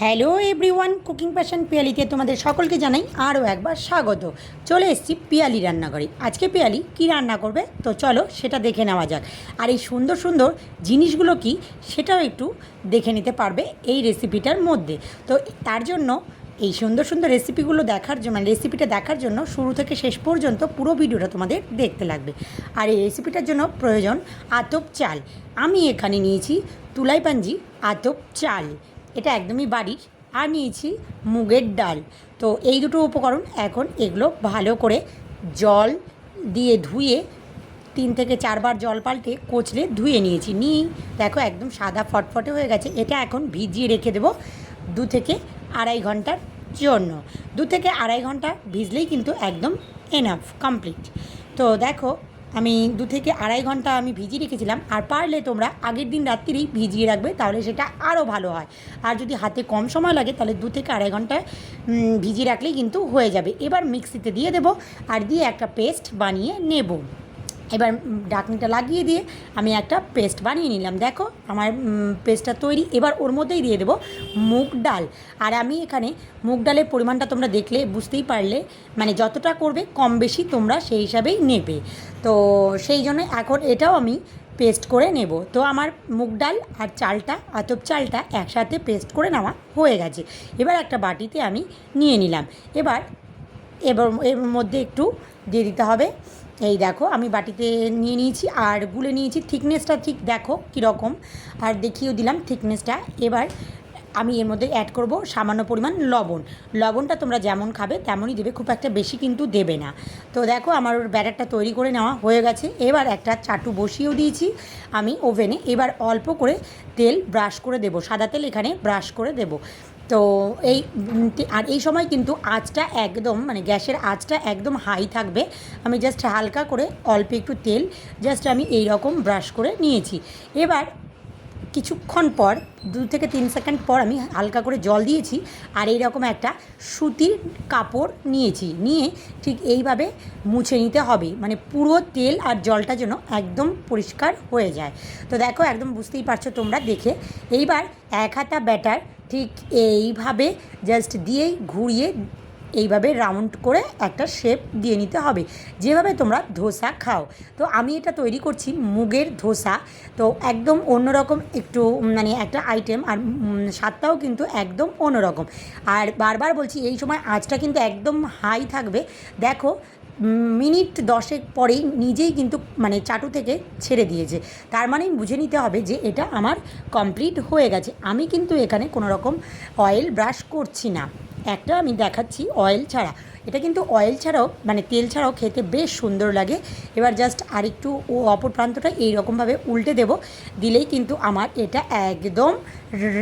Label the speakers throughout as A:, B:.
A: Hello everyone, cooking passion পিয়ালিতে তোমাদের সকলকে জানাই আরও একবার স্বাগত। চলে এসেছি পিয়ালি রান্নাঘরে। আজকে পিয়ালি কি রান্না করবে? তো চলো সেটা দেখে নেওয়া যাক। আর এই সুন্দর সুন্দর জিনিসগুলো কি সেটাও একটু দেখে নিতে পারবে এই রেসিপিটার মধ্যে। তো তার জন্য এই সুন্দর সুন্দর রেসিপিগুলো দেখার জন্য মানে রেসিপিটা দেখার জন্য শুরু থেকে শেষ পর্যন্ত পুরো ভিডিওটা তোমাদের দেখতে লাগবে। আর এই রেসিপিটার জন্য প্রয়োজন আতপ চাল। আমি এখানে নিয়েছি তুলাইপাঞ্জি আতপ চাল। এটা একদমই বাড়ির। আর নিয়েছি মুগের ডাল। তো এই দুটো উপকরণ এখন এগুলো ভালো করে জল দিয়ে ধুয়ে তিন থেকে চারবার জল পাল্টে কচলে ধুয়ে নিয়েছি। নিয়ে দেখো একদম সাদা ফটফটে হয়ে গেছে। এটা এখন ভিজিয়ে রেখে দেবো দু থেকে আড়াই ঘণ্টার জন্য। দু থেকে আড়াই ঘণ্টা ভিজলেই কিন্তু একদম এনাফ কমপ্লিট তো দেখো আমি দু থেকে আড়াই ঘণ্টা আমি ভিজিয়ে রেখেছিলাম, আর পারলে তোমরা আগের দিন রাত্রিরেই ভিজিয়ে রাখবে, তাহলে সেটা আরও ভালো হয়। আর যদি হাতে কম সময় লাগে, তাহলে দু থেকে আড়াই ঘণ্টা ভিজিয়ে রাখলেই কিন্তু হয়ে যাবে। এবার মিক্সিতে দিয়ে দেবো, আর দিয়ে একটা পেস্ট বানিয়ে নেব। এবার ডাকনিটা লাগিয়ে দিয়ে আমি একটা পেস্ট বানিয়ে নিলাম। দেখো, আমার পেস্টটা তৈরি। এবার ওর মধ্যেই দিয়ে দেবো মুগ ডাল। আর আমি এখানে মুগ ডালের পরিমাণটা তোমরা দেখলে, বুঝতেই পারলে মানে যতটা করবে কম বেশি তোমরা সেই হিসাবেই নেবে। তো সেই জন্য এখন এটাও আমি পেস্ট করে নেব। তো আমার মুগ ডাল আর চালটা, আতপ চালটা একসাথে পেস্ট করে নেওয়া হয়ে গেছে। এবার একটা বাটিতে আমি নিয়ে নিলাম। এবার এবার এর মধ্যে একটু দিয়ে দিতে হবে। এই দেখো, আমি বাটিতে নিয়ে নিয়েছি আর গুলে নিয়েছি থিকনেসটা ঠিক দেখো কীরকম। আর দেখিয়েও দিলাম থিকনেসটা এবার আমি এর মধ্যে অ্যাড করব সামান্য পরিমাণ লবণ। লবণটা তোমরা যেমন খাবে তেমনই দেবে, খুব একটা বেশি কিন্তু দেবে না। তো দেখো, আমার ব্যাটারটা তৈরি করে নেওয়া হয়ে গেছে। এবার একটা চাটু বসিয়েও দিয়েছি আমি ওভেনে। এবার অল্প করে তেল ব্রাশ করে দেব। সাদা তেল এখানে ব্রাশ করে দেব। তো এই, আর এই সময় কিন্তু আঁচটা একদম মানে গ্যাসের আঁচটা একদম হাই থাকবে। আমি জাস্ট হালকা করে অল্প একটু তেল জাস্ট আমি এই রকম ব্রাশ করে নিয়েছি। এবার কিছুক্ষণ পর, দু থেকে তিন সেকেন্ড পর আমি হালকা করে জল দিয়েছি আর এই রকম একটা সুতির কাপড় নিয়েছি। নিয়ে ঠিক এইভাবে মুছে নিতে হবে। মানে পুরো তেল আর জলটা যেন একদম পরিষ্কার হয়ে যায়। তো দেখো, একদম বুঝতেই পারছ তোমরা দেখে। এইবার এক হাতা ব্যাটার ঠিক এইভাবে জাস্ট দিয়েই ঘুরিয়ে এইভাবে রাউন্ড করে একটা শেপ দিয়ে নিতে হবে। যেভাবে তোমরা ধোসা খাও। তো আমি এটা তৈরি করছি মুগের ধোসা। তো একদম অন্যরকম একটু মানে একটা আইটেম আর স্বাদটাও কিন্তু একদম অন্যরকম। আর বারবার বলছি, এই সময় আঁচটা কিন্তু একদম হাই থাকবে। দেখো, মিনিট দশেক পরেই নিজেই কিন্তু মানে চাটু থেকে ছেড়ে দিয়েছে। তার মানে বুঝে নিতে হবে যে এটা আমার কমপ্লিট হয়ে গেছে। আমি কিন্তু এখানে কোনো রকম অয়েল ব্রাশ করছি না। একটা আমি দেখাচ্ছি অয়েল ছাড়া। এটা কিন্তু অয়েল ছাড়াও মানে তেল ছাড়াও খেতে বেশ সুন্দর লাগে। এবার জাস্ট আরেকটু ও অপর প্রান্তটা এইরকমভাবে উল্টে দেব। দিলেই কিন্তু আমার এটা একদম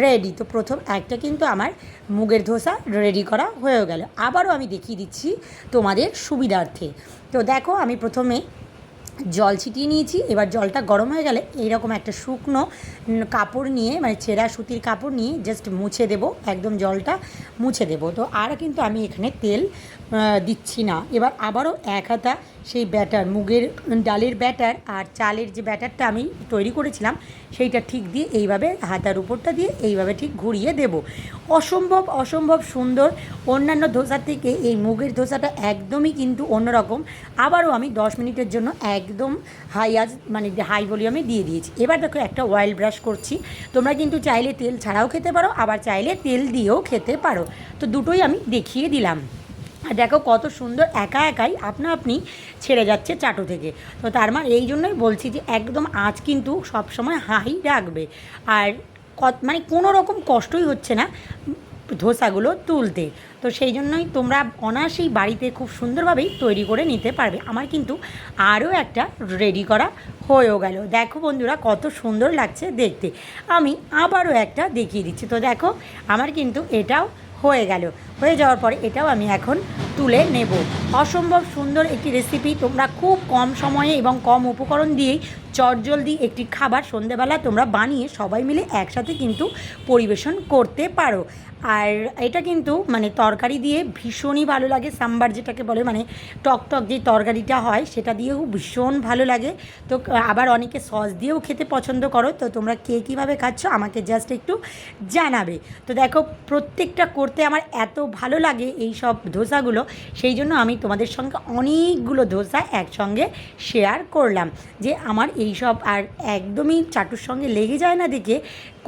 A: রেডি তো প্রথম একটা কিন্তু আমার মুগের ধোসা রেডি করা হয়ে গেল। আবারও আমি দেখিয়ে দিচ্ছি তোমাদের সুবিধার্থে। তো দেখো আমি প্রথমে জল ছিটিয়ে নিয়েছি। এবার জলটা গরম হয়ে গেলে এইরকম একটা শুকনো কাপড় নিয়ে মানে ছেঁড়া সুতির কাপড় নিয়ে জাস্ট মুছে দেব, একদম জলটা মুছে দেব। তো আর কিন্তু আমি এখানে তেল দিচ্ছি না। এবার আবারও এক হাতা সেই ব্যাটার, মুগের ডালের ব্যাটার আর চালের যে ব্যাটারটা আমি তৈরি করেছিলাম, সেইটা ঠিক দিয়ে এইভাবে হাতার উপরটা দিয়ে এইভাবে ঠিক ঘুরিয়ে দেব। অসম্ভব অসম্ভব সুন্দর। অন্যান্য ধোসার থেকে এই মুগের ধোসাটা একদমই কিন্তু অন্যরকম। আবারও আমি দশ মিনিটের জন্য একদম হাই আজ মানে হাই ভলিউমে দিয়ে দিয়েছি। এবার দেখো একটা অয়েল ব্রাশ করছি। তোমরা কিন্তু চাইলে তেল ছাড়াও খেতে পারো, আবার চাইলে তেল দিয়েও খেতে পারো। তো দুটোই আমি দেখিয়ে দিলাম। আর দেখো কত সুন্দর একা একাই আপনা আপনি ছেড়ে যাচ্ছে চাটু থেকে। তো তার মানে এই জন্যই বলছি যে একদম আঁচ কিন্তু সবসময় হাই রাখবে। আর মানে কোনো রকম কষ্টই হচ্ছে না। ধোসাগুলো তুলতে। তো সেই জন্যই তোমরা অনায়াসেই বাড়িতে খুব সুন্দরভাবেই তৈরি করে নিতে পারবে। আমার কিন্তু আরও একটা রেডি করা হয়েও গেল। দেখো বন্ধুরা, কত সুন্দর লাগছে দেখতে। আমি আবারও একটা দেখিয়ে দিচ্ছি। তো দেখো, আমার কিন্তু এটাও হয়ে গেল। হয়ে যাওয়ার পরে এটাও আমি এখন তুলে নেব। অসম্ভব সুন্দর একটি রেসিপি তোমরা খুব কম সময়ে এবং কম উপকরণ দিয়েই চটজলদি একটি খাবার সন্ধেবেলা তোমরা বানিয়ে সবাই মিলে একসাথে কিন্তু পরিবেশন করতে পারো। আর এটা কিন্তু মানে তরকারি দিয়ে ভীষণই ভালো লাগে, সাম্বার যেটাকে বলে মানে টক টক যে তরকারিটা হয় সেটা দিয়েও ভীষণ ভালো লাগে। তো আবার অনেকে সস দিয়েও খেতে পছন্দ করো, তো তোমরা কে কীভাবে খাচ্ছ আমাকে জাস্ট একটু জানাবে। তো দেখো, প্রত্যেকটা করতে আমার এত ভালো লাগে এই সব ধোসাগুলো, সেই জন্য আমি তোমাদের সঙ্গে অনেকগুলো ধোসা একসঙ্গে শেয়ার করলাম। যে আমার এই সব আর একদমই চাটুর সঙ্গে লেগে যায় না দেখে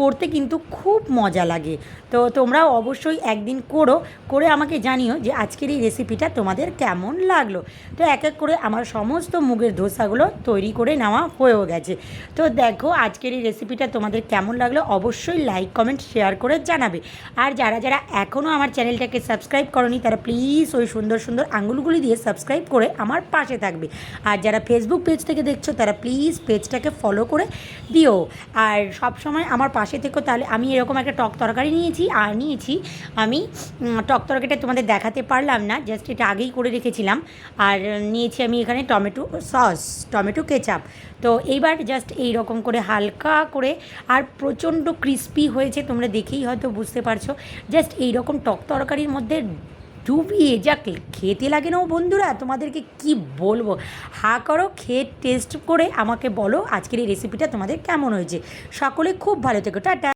A: করতে কিন্তু খুব মজা লাগে। তো তোমরাও অবশ্যই একদিন করো, করে আমাকে জানিও যে আজকের এই রেসিপিটা তোমাদের কেমন লাগল। তো এক এক করে আমার সমস্ত মুগের ধোসাগুলো তৈরি করে নেওয়া হয়েও গেছে। তো দেখো আজকের এই রেসিপিটা তোমাদের কেমন লাগল অবশ্যই লাইক কমেন্ট শেয়ার করে জানাবে। আর যারা যারা এখনও আমার চ্যানেলটাকে সাবস্ক্রাইব করনি, তারা প্লিজ ওই সুন্দর সুন্দর আঙুলগুলি দিয়ে সাবস্ক্রাইব করে আমার পাশে থাকবে। আর যারা ফেসবুক পেজ থেকে দেখছ, তারা প্লিজ পেজটাকে ফলো করে দিও। আর সবসময় আমার পাশে থেকো তাহলে আমি এরকম একটা টক তরকারি নিয়েছি, আর নিয়েছি আমি টক তরকারিটা তোমাদের দেখাতে পারলাম না জাস্ট এটা আগেই করে রেখেছিলাম। আর নিয়েছি আমি এখানে টমেটো সস, টমেটো কেচাপ। তো এইবার জাস্ট এই রকম করে হালকা করে, আর প্রচণ্ড ক্রিস্পি হয়েছে, তোমরা দেখেই হয়তো বুঝতে পারছ। জাস্ট এই রকম টক তরকারির মধ্যে ডুবিয়ে যা খেতে লাগে না ও বন্ধুরা, তোমাদেরকে কি বলব? হা করো, খেয়ে টেস্ট করে আমাকে বলো আজকের এই রেসিপিটা তোমাদের কেমন হয়েছে। সকলে খুব ভালো থেকো, টাটা।